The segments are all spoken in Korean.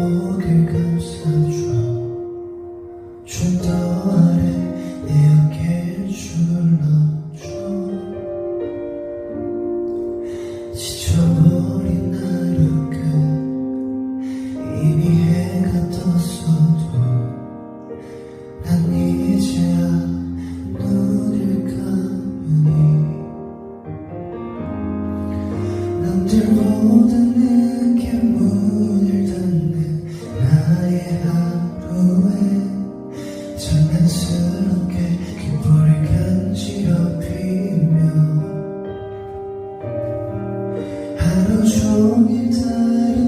행복을 감싸줘. 춘더 아래 내 어깨를 줄러줘. 지쳐버린 하루 끝. 이미 해가 떴어도 난 이제야 눈을 감으니 남들 보던 내 하루 종일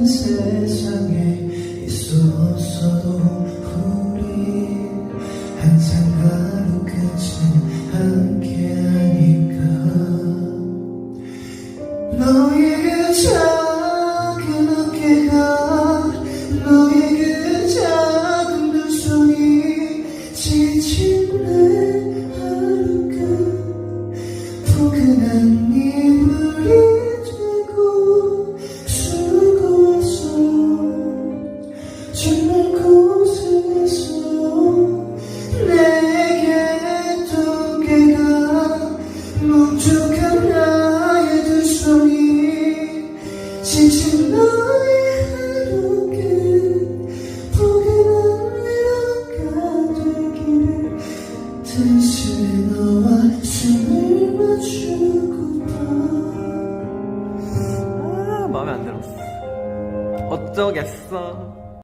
세상에 있었어도 우리 항상 가로 끝은 함께하니까. 너에게 잘 아, 마음에 안 들었어. 어쩌겠어.